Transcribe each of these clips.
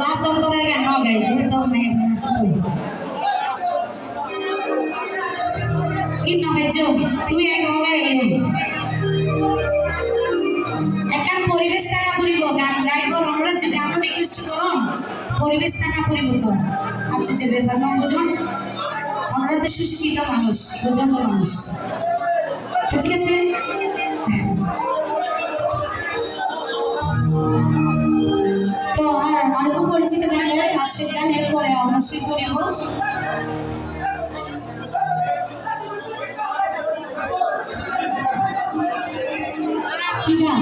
Last অন্তরে গান গাই জোরে তো নাই কি না ভাই জো তুমি এক গাই একটা পরিবেশ টাকা ফুরিব, গান গাইব অনুরোধ যে গান রিকোয়েস্ট করুন। পরিবেশ টাকা ফুরিব তো। আচ্ছা যে বেতন বুঝুন অনুরোধ সুশিক্ষিত মানুষ। মানুষ ঠিক আছে? লাস্টের গান এরপরে অবশ্যই করিব কি গান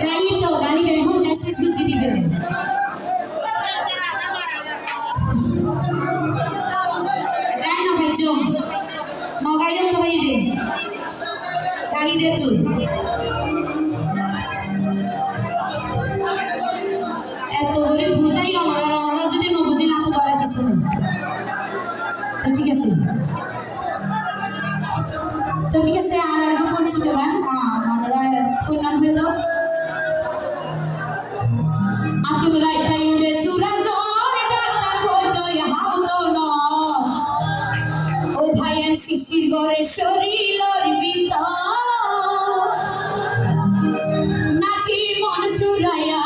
গাই তো গানি গাই হোক মেসেজ বুঝিয়ে দিবে। গাই না ভাই জম নগাইও তো হইবে গালি। দে তুই। গরে শরীর নাকি মন সুরাইয়া,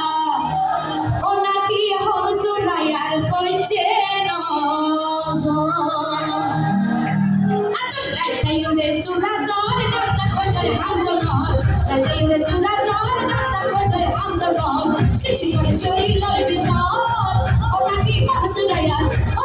ও নাকি হন সুরাইয়ার কইছে না আতুল রাইতাই উড়ে সুরাজ ডাক্তার বৈদয় হাউদন রাইতাই উড়ে সুরাজ ডাক্তার বৈদয় হাউদন শিশির গরে শরীর ভিতর ও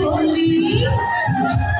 Bom dia.